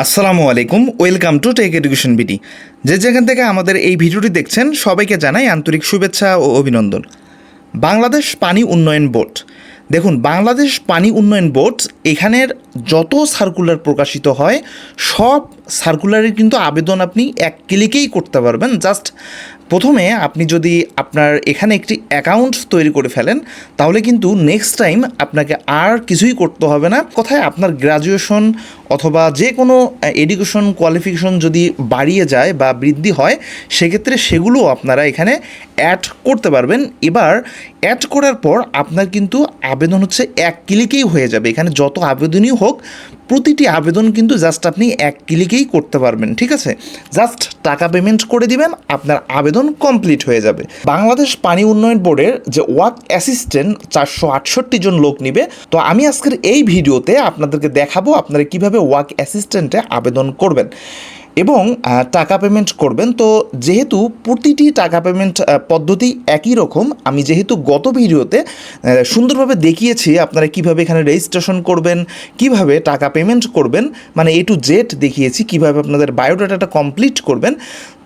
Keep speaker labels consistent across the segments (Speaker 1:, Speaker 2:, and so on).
Speaker 1: আসসালামু আলাইকুম, welcome to tech education BD. যে যেখান থেকে আমাদের এই ভিডিওটি দেখছেন, সবাইকে জানাই আন্তরিক শুভেচ্ছা ও অভিনন্দন। বাংলাদেশ পানি উন্নয়ন বোর্ড। দেখুন, বাংলাদেশ পানি উন্নয়ন বোর্ড এখানের যত সার্কুলার প্রকাশিত হয়, সব সার্কুলারের কিন্তু আবেদন আপনি এক ক্লিকেই করতে পারবেন। জাস্ট প্রথমে আপনি যদি আপনার এখানে একটি অ্যাকাউন্ট তৈরি করে ফেলেন, তাহলে কিন্তু নেক্সট টাইম আপনাকে আর কিছুই করতে হবে না। কোথায় আপনার গ্র্যাজুয়েশন অথবা যে কোনো এডুকেশন কোয়ালিফিকেশন যদি বাড়িয়ে যায় বা বৃদ্ধি হয়, সেক্ষেত্রে সেগুলো আপনারা এখানে অ্যাড করতে পারবেন। এবার অ্যাড করার পর আপনার কিন্তু আবেদন হচ্ছে এক ক্লিকেই হয়ে যাবে। এখানে যত আবেদনই হোক, প্রতিটি আবেদন কিন্তু জাস্ট আপনি এক ক্লিকেই করতে পারবেন, ঠিক আছে? জাস্ট টাকা পেমেন্ট করে দিবেন, আপনার আবেদন কমপ্লিট হয়ে যাবে। বাংলাদেশ পানি উন্নয়ন বোর্ডের যে ওয়ার্ক অ্যাসিস্ট্যান্ট চারশো আটষট্টি জন লোক নিবে, তো আমি আজকের এই ভিডিওতে আপনাদেরকে দেখাবো আপনারা কীভাবে ওয়ার্ক অ্যাসিস্ট্যান্টে আবেদন করবেন এবং টাকা পেমেন্ট করবেন। তো যেহেতু প্রতিটি টাকা পেমেন্ট পদ্ধতি একই রকম, আমি যেহেতু গত ভিডিওতে সুন্দরভাবে দেখিয়েছি আপনারা কীভাবে এখানে রেজিস্ট্রেশন করবেন, কীভাবে টাকা পেমেন্ট করবেন মানে এ টু জেড দেখিয়েছি, কীভাবে আপনাদের বায়োডাটাটা কমপ্লিট করবেন।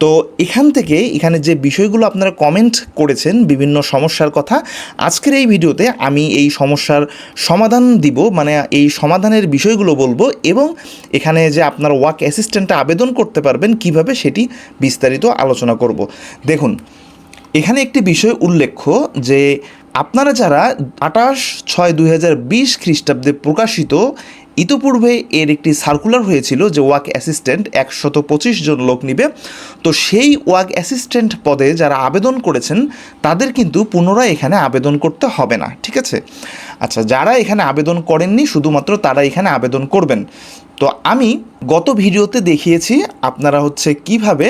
Speaker 1: তো এখান থেকে এখানে যে বিষয়গুলো আপনারা কমেন্ট করেছেন বিভিন্ন সমস্যার কথা, আজকের এই ভিডিওতে আমি এই সমস্যার সমাধান দিব মানে এই সমাধানের বিষয়গুলো বলব এবং এখানে যে আপনার ওয়ার্ক অ্যাসিস্ট্যান্টে আবেদন করতে পারবেন কীভাবে সেটি বিস্তারিত আলোচনা করব। দেখুন, এখানে একটি বিষয় উল্লেখ্য যে আপনারা যারা আঠাশ ছয় বিশ খ্রিস্টাব্দে প্রকাশিত ইতোপূর্বে এর একটি সার্কুলার হয়েছিল যে ওয়াক অ্যাসিস্ট্যান্ট একশত পঁচিশ জন লোক নিবে। তো সেই ওয়াক অ্যাসিস্ট্যান্ট পদে যারা আবেদন করেছেন, তাদের কিন্তু পুনরায় এখানে আবেদন করতে হবে না, ঠিক আছে? আচ্ছা যারা এখানে আবেদন করেননি, শুধুমাত্র তারা এখানে আবেদন করবেন। তো আমি গত ভিডিওতে দেখিয়েছি আপনারা হচ্ছে কীভাবে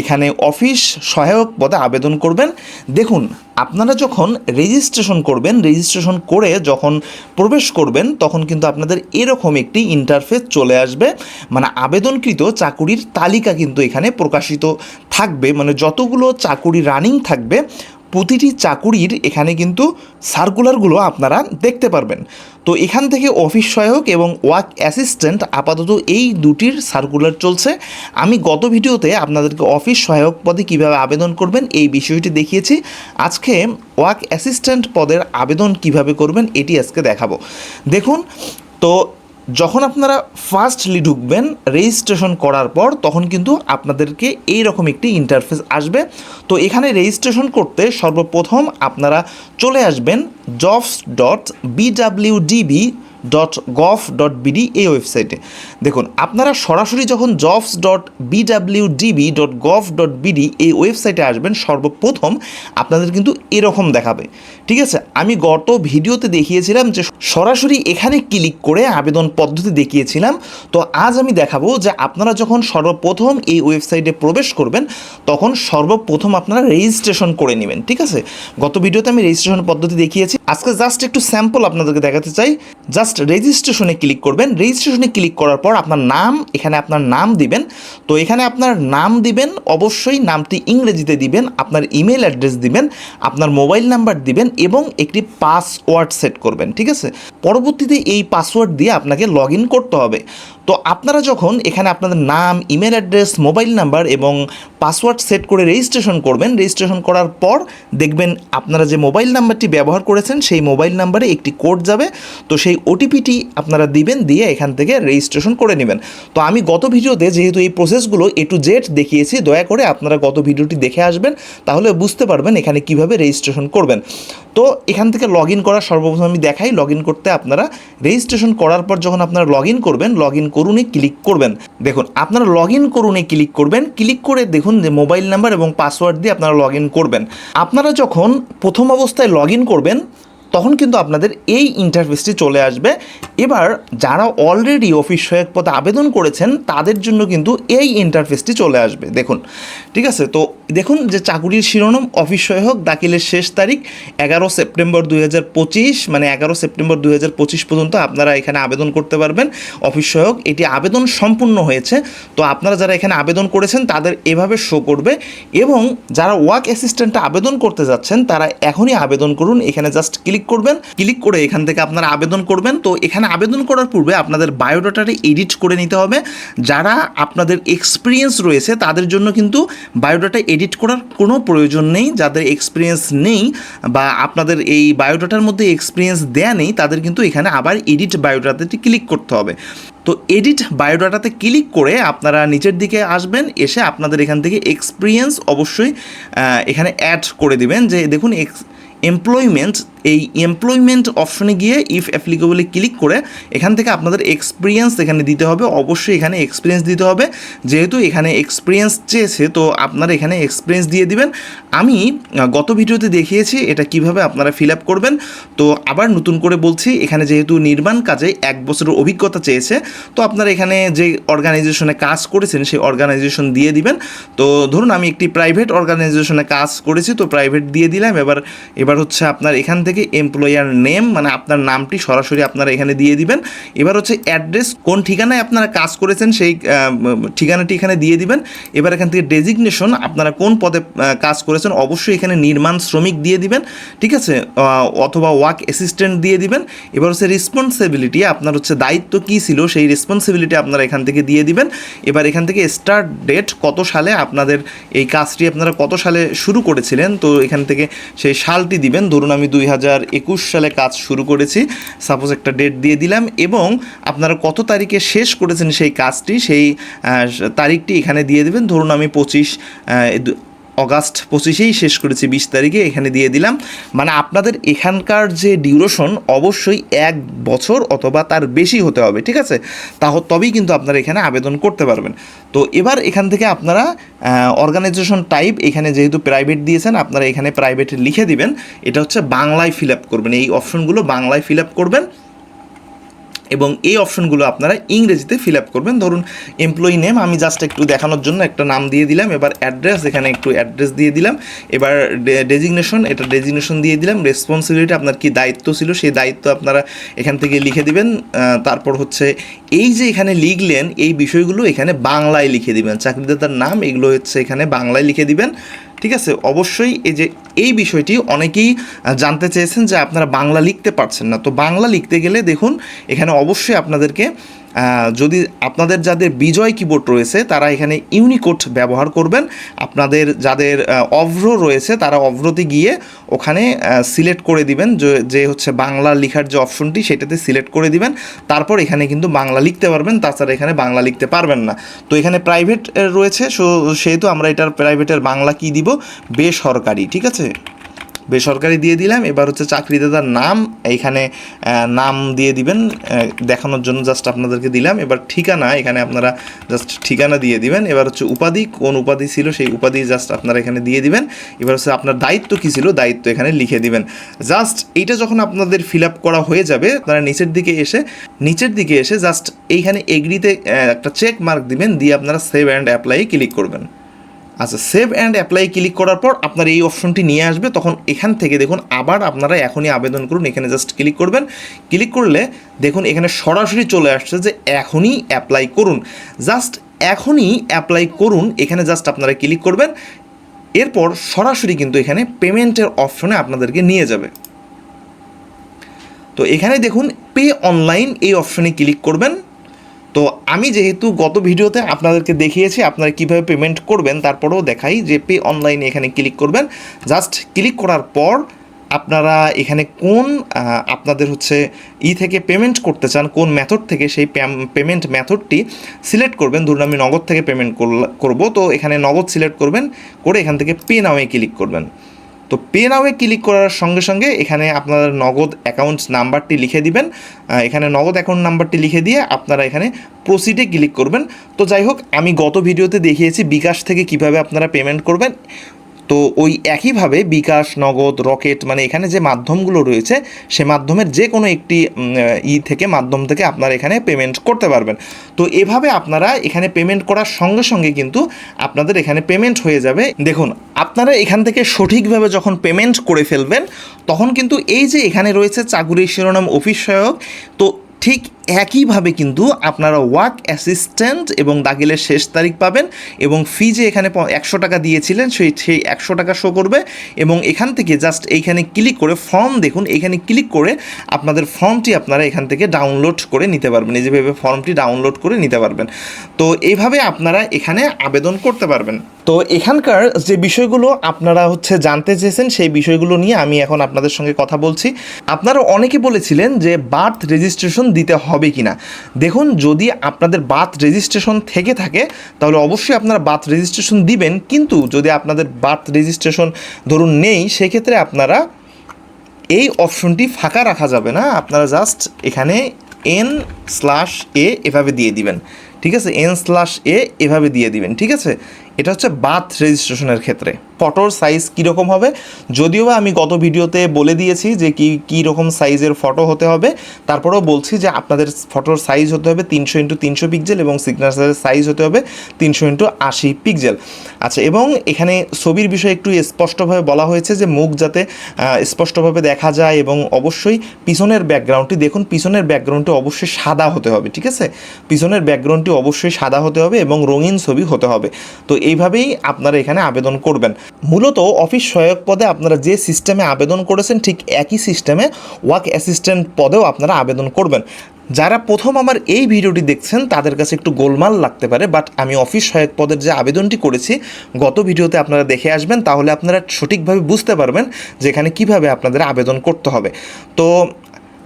Speaker 1: এখানে অফিস সহায়ক পদে আবেদন করবেন। দেখুন, আপনারা যখন রেজিস্ট্রেশন করবেন রেজিস্ট্রেশন করে যখন প্রবেশ করবেন, তখন কিন্তু আপনাদের এরকম একটি ইন্টারফেস চলে আসবে। মানে আবেদনকৃত চাকুরির তালিকা কিন্তু এখানে প্রকাশিত থাকবে। মানে যতগুলো চাকুরি রানিং থাকবে প্রতিটি চাকুরির এখানে কিন্তু সার্কুলারগুলো আপনারা দেখতে পারবেন। তো এখান থেকে অফিস সহায়ক এবং ওয়ার্ক অ্যাসিস্ট্যান্ট আপাতত এই দুটির সার্কুলার চলছে। আমি গত ভিডিওতে আপনাদেরকে অফিস সহায়ক পদে কীভাবে আবেদন করবেন এই বিষয়টি দেখিয়েছি। আজকে ওয়ার্ক অ্যাসিস্ট্যান্ট পদের আবেদন কীভাবে করবেন এটি আজকে দেখাবো। দেখুন, তো যখন আপনারা ফার্স্টলি ঢুকবেন রেজিস্ট্রেশন করার পর, তখন কিন্তু আপনাদেরকে এই রকম একটি ইন্টারফেস আসবে। তো এখানে রেজিস্ট্রেশন করতে সর্বপ্রথম আপনারা চলে আসবেন jobs dot BWDB dot gov dot BD এই ওয়েবসাইটে দেখুন, আপনারা সরাসরি যখন jobs dot BWDB dot gov dot BD এই ওয়েবসাইটে আসবেন, সর্বপ্রথম আপনাদের কিন্তু এরকম দেখাবে। ঠিক আছে? আমি গত ভিডিওতে দেখিয়েছিলাম যে সরাসরি এখানে ক্লিক করে আবেদন পদ্ধতি দেখিয়েছিলাম। তো আজ আমি দেখাবো যে আপনারা যখন সর্বপ্রথম এই ওয়েবসাইটে প্রবেশ করবেন, তখন সর্বপ্রথম আপনারা রেজিস্ট্রেশন করে নেবেন। ঠিক আছে? গত ভিডিওতে আমি রেজিস্ট্রেশন পদ্ধতি দেখিয়েছি। আজকে জাস্ট একটু স্যাম্পল আপনাদেরকে দেখাতে চাই। জাস্ট রেজিস্ট্রেশনে ক্লিক করবেন। রেজিস্ট্রেশনে ক্লিক করার পর আপনার নাম, এখানে আপনার নাম দিবেন। তো এখানে আপনার নাম দিবেন, অবশ্যই নামটি ইংরেজিতে দিবেন, আপনার ইমেল অ্যাড্রেস দিবেন, আপনার মোবাইল নাম্বার দিবেন এবং একটি পাসওয়ার্ড সেট করবেন, ঠিক আছে? পরবর্তীতে এই পাসওয়ার্ড দিয়ে আপনাকে লগ ইন করতে হবে। তো আপনারা যখন এখানে আপনাদের নাম ইমেল অ্যাড্রেস মোবাইল নাম্বার এবং পাসওয়ার্ড সেট করে রেজিস্ট্রেশন করবেন রেজিস্ট্রেশন করার পর দেখবেন আপনারা যে মোবাইল নাম্বারটি ব্যবহার করেছেন, সেই মোবাইল নাম্বারে একটি কোড যাবে। তো সেই ওটিপিটি আপনারা দিবেন, দিয়ে এখান থেকে রেজিস্ট্রেশন করে নেবেন। তো আমি গত ভিডিওতে যেহেতু এই প্রসেসগুলো এ টু জেড দেখিয়েছি, দয়া করে আপনারা গত ভিডিওটি দেখে আসবেন, তাহলে বুঝতে পারবেন এখানে কীভাবে রেজিস্ট্রেশন করবেন। তো এখান থেকে লগ ইন করার সর্বপ্রথম আমি দেখাই লগ ইন করতে আপনারা রেজিস্ট্রেশন করার পর যখন আপনারা লগ ইন করবেন লগ ইন করুনে ক্লিক করবেন। দেখুন, আপনারা লগ ইন করুনে ক্লিক করবেন ক্লিক করে দেখুন যে মোবাইল নাম্বার এবং পাসওয়ার্ড দিয়ে আপনারা লগ ইন করবেন। আপনারা যখন প্রথম অবস্থায় লগ ইন করবেন তখন কিন্তু আপনাদের এই ইন্টারফেসটি চলে আসবে। এবার যারা অলরেডি অফিস সহায়ক পদে আবেদন করেছেন, তাদের জন্য কিন্তু এই ইন্টারফেসটি চলে আসবে। দেখুন, ঠিক আছে? তো দেখুন যে চাকুরির শিরোনাম অফিস সহায়ক, দাখিলের শেষ তারিখ, এগারো সেপ্টেম্বর দুই হাজার পঁচিশ মানে এগারো সেপ্টেম্বর দুই হাজার পঁচিশ পর্যন্ত আপনারা এখানে আবেদন করতে পারবেন। অফিস সহায়ক, এটি আবেদন সম্পূর্ণ হয়েছে। তো আপনারা যারা এখানে আবেদন করেছেন, তাদের এভাবে শো করবে এবং যারা ওয়ার্ক অ্যাসিস্ট্যান্টে আবেদন করতে যাচ্ছেন, তারা এখনই আবেদন করুন। এখানে জাস্ট ক্লিক ক্লিক করবেন ক্লিক করে এখান থেকে আপনারা আবেদন করবেন। তো এখানে আবেদন করার পূর্বে আপনাদের বায়োডাটাটা এডিট করে নিতে হবে। যারা আপনাদের এক্সপিরিয়েন্স রয়েছে, তাদের জন্য কিন্তু বায়োডাটা এডিট করার কোনো প্রয়োজন নেই। যাদের এক্সপিরিয়েন্স নেই বা আপনাদের এই বায়োডাটার মধ্যে এক্সপিরিয়েন্স দেয়া নেই, তাদের কিন্তু এখানে আবার এডিট বায়োডাটাতে ক্লিক করতে হবে। তো এডিট বায়োডাটাতে ক্লিক করে আপনারা নিচের দিকে আসবেন, এসে আপনাদের এখান থেকে এক্সপিরিয়েন্স অবশ্যই এখানে অ্যাড করে দিবেন। যে দেখুন এক্স এমপ্লয়মেন্ট এই এমপ্লয়মেন্ট অপশনে গিয়ে ইফ অ্যাপ্লিকেবলে ক্লিক করে এখান থেকে আপনাদের এক্সপিরিয়েন্স এখানে দিতে হবে। অবশ্যই এখানে এক্সপিরিয়েন্স দিতে হবে। যেহেতু এখানে এক্সপিরিয়েন্স চেয়েছে, তো আপনারা এখানে এক্সপিরিয়েন্স দিয়ে দিবেন। আমি গত ভিডিওতে দেখিয়েছি এটা কীভাবে আপনারা ফিল আপ করবেন। তো আবার নতুন করে বলছি, এখানে যেহেতু নির্মাণ কাজে এক বছরের অভিজ্ঞতা চেয়েছে, তো আপনারা এখানে যে অর্গানাইজেশনে কাজ করেছেন, সেই অর্গানাইজেশন দিয়ে দিবেন। তো ধরুন আমি একটি প্রাইভেট অর্গানাইজেশনে কাজ করেছি, তো প্রাইভেট দিয়ে দিলাম। এবার এবার হচ্ছে আপনার এখান থেকে এমপ্লয়ার নেম মানে আপনার নামটি সরাসরি আপনারা এখানে দিয়ে দিবেন। এবার হচ্ছে অ্যাড্রেস কোন ঠিকানায় আপনারা কাজ করেছেন সেই ঠিকানাটি এখানে দিয়ে দিবেন। এবার এখান থেকে ডেজিগনেশন আপনারা কোন পদে কাজ করেছেন অবশ্যই এখানে নির্মাণ শ্রমিক দিয়ে দিবেন, ঠিক আছে? অথবা ওয়ার্ক অ্যাসিস্ট্যান্ট দিয়ে দিবেন। এবার হচ্ছে রেসপন্সিবিলিটি আপনার হচ্ছে দায়িত্ব কী ছিল সেই রেসপন্সিবিলিটি আপনারা এখান থেকে দিয়ে দিবেন। এবার এখান থেকে স্টার্ট ডেট কত সালে আপনাদের এই কাজটি আপনারা কত সালে শুরু করেছিলেন? তো এখান থেকে সেই সালটি দিবেন। ধরুন আমি দুই হাজার একুশ সালে কাজ শুরু করেছি। সাপোজ একটা ডেট দিয়ে দিলাম এবং আপনারা কত তারিখে শেষ করেছেন সেই কাজটি, সেই তারিখটি এখানে দিয়ে দেবেন। ধরুন আমি পঁচিশ অগাস্ট পঁচিশেই শেষ করেছি, বিশ তারিখে এখানে দিয়ে দিলাম। মানে আপনাদের এখানকার যে ডিউরেশন অবশ্যই এক বছর অথবা তার বেশি হতে হবে, ঠিক আছে? তাহ তবেই কিন্তু আপনারা এখানে আবেদন করতে পারবেন। তো এবার এখান থেকে আপনারা অর্গানাইজেশন টাইপ এখানে যেহেতু প্রাইভেট দিয়েছেন, আপনারা এখানে প্রাইভেট লিখে দিবেন। এটা হচ্ছে বাংলায় ফিল আপ করবেন। এই অপশনগুলো বাংলায় ফিল আপ করবেন। এবং এই অপশনগুলো আপনারা ইংরেজিতে ফিল আপ করবেন। ধরুন এমপ্লয়ি নেম আমি জাস্ট একটু দেখানোর জন্য একটা নাম দিয়ে দিলাম, এবার অ্যাড্রেস এখানে একটু অ্যাড্রেস দিয়ে দিলাম, এবার ডেজিগনেশন এটা ডেজিগনেশন দিয়ে দিলাম রেসপন্সিবিলিটি আপনার কি দায়িত্ব ছিল, সেই দায়িত্ব আপনারা এখান থেকে লিখে দিবেন। তারপর হচ্ছে, এই যে এখানে লিখলেন, এই বিষয়গুলো এখানে বাংলায় লিখে দিবেন। চাকরিদাতার নাম, এগুলো হচ্ছে এখানে বাংলায় লিখে দিবেন। ঠিক আছে? অবশ্যই এই যে এই বিষয়টি অনেকেই জানতে চেয়েছেন যে আপনারা বাংলা লিখতে পারছেন না। তো বাংলা লিখতে গেলে দেখুন, এখানে অবশ্যই আপনাদেরকে যদি আপনাদের যাদের বিজয় কিবোর্ড রয়েছে, তারা এখানে ইউনিকোড ব্যবহার করবেন। আপনাদের যাদের অভ্র রয়েছে, তারা অভ্রতে গিয়ে ওখানে সিলেক্ট করে দিবেন। যে- হচ্ছে বাংলা লেখার যে অপশনটি সেটাতে সিলেক্ট করে দিবেন। তারপর এখানে কিন্তু বাংলা লিখতে পারবেন। তাছাড়া এখানে বাংলা লিখতে পারবেন না। তো এখানে প্রাইভেট রয়েছে। সো, সেহেতু আমরা এটার প্রাইভেটের বাংলা কি দিব বেসরকারি, ঠিক আছে? বেসরকারি দিয়ে দিলাম। এবার হচ্ছে চাকরিদাতার নাম এইখানে নাম দিয়ে দিবেন দেখানোর জন্য জাস্ট আপনাদেরকে দিলাম। এবার ঠিকানা, এখানে আপনারা জাস্ট ঠিকানা দিয়ে দিবেন। এবার হচ্ছে উপাধি, কোন উপাধি ছিল সেই উপাধি জাস্ট আপনারা এখানে দিয়ে দিবেন। এবার হচ্ছে আপনার দায়িত্ব কী ছিল, দায়িত্ব এখানে লিখে দিবেন। জাস্ট এইটা যখন আপনাদের ফিল আপ করা হয়ে যাবে আপনারা নিচের দিকে এসে, নিচের দিকে এসে জাস্ট এইখানে এগ্রিতে একটা চেক মার্ক দিবেন, দিয়ে আপনারা সেভ অ্যান্ড অ্যাপ্লাই ক্লিক করবেন। আচ্ছা সেভ অ্যান্ড অ্যাপ্লাই ক্লিক করার পর আপনার এই অপশনটি নিয়ে আসবে। তখন এখান থেকে দেখুন আবার আপনারা এখনই আবেদন করুন। এখানে জাস্ট ক্লিক করবেন। ক্লিক করলে দেখুন এখানে সরাসরি চলে আসছে যে এখনই অ্যাপ্লাই করুন। জাস্ট এখনই অ্যাপ্লাই করুন। এখানে জাস্ট আপনারা ক্লিক করবেন। এরপর সরাসরি কিন্তু এখানে পেমেন্টের অপশনে আপনাদেরকে নিয়ে যাবে। তো এখানে দেখুন পে অনলাইন এই অপশনে ক্লিক করবেন। তো আমি যেহেতু গত ভিডিওতে আপনাদেরকে দেখিয়েছি আপনারা কীভাবে পেমেন্ট করবেন, তারপরেও দেখাই যে পে অনলাইনে এখানে ক্লিক করবেন। জাস্ট ক্লিক করার পর আপনারা এখানে কোন আপনাদের হচ্ছে ই থেকে পেমেন্ট করতে চান, কোন মেথড থেকে সেই পেমেন্ট মেথডটি সিলেক্ট করবেন। ধরুন আমি নগদ থেকে পেমেন্ট করব, তো এখানে নগদ সিলেক্ট করবেন, করে এখান থেকে পে নামে ক্লিক করবেন। তো পে নাওয়ে ক্লিক করার সঙ্গে সঙ্গে এখানে আপনার নগদ অ্যাকাউন্ট নাম্বারটি লিখে দিবেন। এখানে নগদ অ্যাকাউন্ট নাম্বারটি লিখে দিয়ে আপনারা এখানে প্রসিডে ক্লিক করবেন। তো যাই হোক, আমি গত ভিডিওতে দেখিয়েছি বিকাশ থেকে কীভাবে আপনারা পেমেন্ট করবেন। তো ওই একইভাবে বিকাশ, নগদ, রকেট মানে এখানে যে মাধ্যমগুলো রয়েছে, সে মাধ্যমের যে কোনো একটি ই থেকে, মাধ্যম থেকে আপনারা এখানে পেমেন্ট করতে পারবেন। তো এভাবে আপনারা এখানে পেমেন্ট করার সঙ্গে সঙ্গে কিন্তু আপনাদের এখানে পেমেন্ট হয়ে যাবে। দেখুন, আপনারা এখান থেকে সঠিকভাবে যখন পেমেন্ট করে ফেলবেন, তখন কিন্তু এই যে এখানে রয়েছে চাকুরি শিরোনাম অফিস সহায়ক, তো ঠিক একইভাবে কিন্তু আপনারা ওয়ার্ক অ্যাসিস্ট্যান্ট এবং দাখিলের শেষ তারিখ পাবেন এবং ফি যে এখানে একশো টাকা দিয়েছিলেন, সেই সেই একশো টাকা শো করবে এবং এখান থেকে জাস্ট এইখানে ক্লিক করে ফর্ম দেখুন এখানে ক্লিক করে আপনাদের ফর্মটি আপনারা এখান থেকে ডাউনলোড করে নিতে পারবেন, এই যেভাবে ফর্মটি ডাউনলোড করে নিতে পারবেন। তো এইভাবে আপনারা এখানে আবেদন করতে পারবেন। তো এখানকার যে বিষয়গুলো আপনারা হচ্ছে জানতে চেয়েছেন, সেই বিষয়গুলো নিয়ে আমি এখন আপনাদের সঙ্গে কথা বলছি। আপনারা অনেকে বলেছিলেন যে বার্থ রেজিস্ট্রেশন দিতে হবে কি না দেখুন, যদি আপনাদের বার্থ রেজিস্ট্রেশন থেকে থাকে, তাহলে অবশ্যই আপনারা বার্থ রেজিস্ট্রেশন দিবেন, কিন্তু যদি আপনাদের বার্থ রেজিস্ট্রেশন ধরুন নেই, সেক্ষেত্রে আপনারা এই অপশনটি ফাঁকা রাখা যাবে না। আপনারা জাস্ট এখানে এন স্ল্যাশ এ এভাবে দিয়ে দিবেন। ঠিক আছে? এন স্ল্যাশ এ এভাবে দিয়ে দিবেন। ঠিক আছে? এটা হচ্ছে বাথ রেজিস্ট্রেশনের ক্ষেত্রে। ফটোর সাইজ কীরকম হবে? যদিও বা আমি গত ভিডিওতে বলে দিয়েছি যে কী কী রকম সাইজের ফটো হতে হবে। তারপরেও বলছি যে আপনাদের ফটোর সাইজ হতে হবে তিনশো ইন্টু তিনশো পিক্সেল এবং সিগনেচারের সাইজ হতে হবে তিনশো ইন্টু আশি পিক্সেল আচ্ছা এবং এখানে ছবির বিষয়ে একটু স্পষ্টভাবে বলা হয়েছে যে মুখ যাতে স্পষ্টভাবে দেখা যায় এবং অবশ্যই পিছনের ব্যাকগ্রাউন্ডটি দেখুন, পিছনের ব্যাকগ্রাউন্ডটি অবশ্যই সাদা হতে হবে, ঠিক আছে? পিছনের ব্যাকগ্রাউন্ডটি অবশ্যই সাদা হতে হবে এবং রঙিন ছবি হতে হবে। তো এইভাবেই আপনারা এখানে আবেদন করবেন। মূলত অফিস সহায়ক পদে আপনারা যে সিস্টেমে আবেদন করেছেন, ঠিক একই সিস্টেমে ওয়ার্ক অ্যাসিস্ট্যান্ট পদেও আপনারা আবেদন করবেন। যারা প্রথম আমার এই ভিডিওটি দেখছেন, তাদের কাছে একটু গোলমাল লাগতে পারে বাট আমি অফিস সহায়ক পদের যে আবেদনটি করেছি, গত ভিডিওতে আপনারা দেখে আসবেন, তাহলে আপনারা সঠিকভাবে বুঝতে পারবেন যে এখানে কীভাবে আপনাদের আবেদন করতে হবে। তো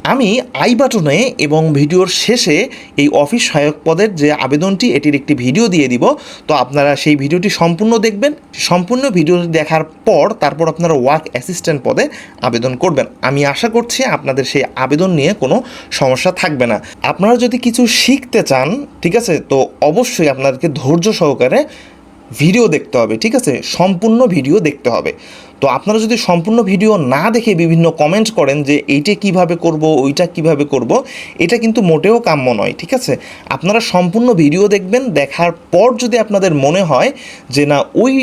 Speaker 1: আমি আই বাটনে এবং ভিডিওর শেষে এই অফিস সহায়ক পদের যে আবেদনটি, এটির একটি ভিডিও দিয়ে দিব। তো আপনারা সেই ভিডিওটি সম্পূর্ণ দেখবেন। সম্পূর্ণ ভিডিওটি দেখার পর তারপর আপনারা ওয়ার্ক অ্যাসিস্ট্যান্ট পদে আবেদন করবেন। আমি আশা করছি আপনাদের সেই আবেদন নিয়ে কোনো সমস্যা থাকবে না। আপনারা যদি কিছু শিখতে চান, ঠিক আছে, তো অবশ্যই আপনাদেরকে ধৈর্য সহকারে ভিডিও দেখতে হবে, ঠিক আছে? সম্পূর্ণ ভিডিও দেখতে হবে। তো আপনারা যদি সম্পূর্ণ ভিডিও না দেখে বিভিন্ন কমেন্ট করেন যে এইটা কীভাবে করব, ওইটা কীভাবে করব, এটা কিন্তু মোটেও কাম্য নয়, ঠিক আছে? আপনারা সম্পূর্ণ ভিডিও দেখবেন, দেখার পর যদি আপনাদের মনে হয় যে না, ওই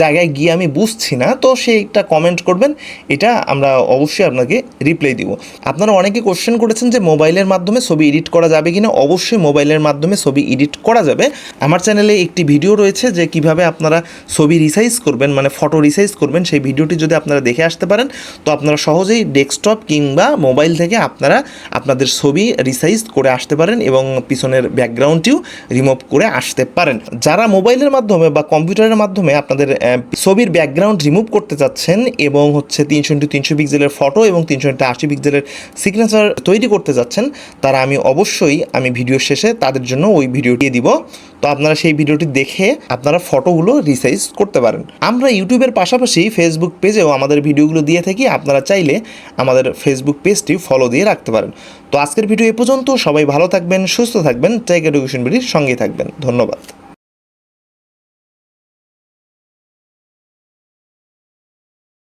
Speaker 1: জায়গায় গিয়ে আমি বুঝছি না, তো সেইটা কমেন্ট করবেন, এটা আমরা অবশ্যই আপনাকে রিপ্লাই দিব। আপনারা অনেকে কোশ্চেন করেছেন যে মোবাইলের মাধ্যমে ছবি এডিট করা যাবে কিনা? অবশ্যই মোবাইলের মাধ্যমে ছবি এডিট করা যাবে। আমার চ্যানেলে একটি ভিডিও রয়েছে যে কীভাবে আপনারা ছবি রিসাইজ করবেন মানে ফটো রিসাইজ করবেন, সেই ভিডিওটি যদি আপনারা দেখে আসতে পারেন, তো আপনারা সহজেই ডেস্কটপ কিংবা মোবাইল থেকে আপনারা আপনাদের ছবি রিসাইজ করে আসতে পারেন এবং পিছনের ব্যাকগ্রাউন্ডটিও রিমুভ করে আসতে পারেন। যারা মোবাইলের মাধ্যমে বা কম্পিউটারের মাধ্যমে আপনাদের ছবির ব্যাকগ্রাউন্ড রিমুভ করতে চাচ্ছেন এবং হচ্ছে তিনশো ইন্টু তিনশো পিক্সেলের ফটো এবং তিনশো ইন্টু আশি পিক্সেলের সিগনেচার তৈরি করতে যাচ্ছেন তারা আমি অবশ্যই আমি ভিডিও শেষে তাদের জন্য ওই ভিডিওটি দিব। তো আপনারা সেই ভিডিওটি দেখে আপনারা ফটোগুলো রিসাইজ করতে পারেন। আমরা ইউটিউবের পাশাপাশি ফেসবুক পেজেও আমাদের ভিডিওগুলো দিয়ে থাকি, আপনারা চাইলে আমাদের ফেসবুক পেজটি ফলো দিয়ে রাখতে পারেন। তো আজকের ভিডিও এ পর্যন্ত সবাই ভালো থাকবেন, সুস্থ থাকবেন টেক এডুকেশন বিডির সঙ্গে থাকবেন। ধন্যবাদ।